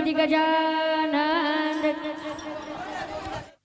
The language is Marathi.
कधी गजा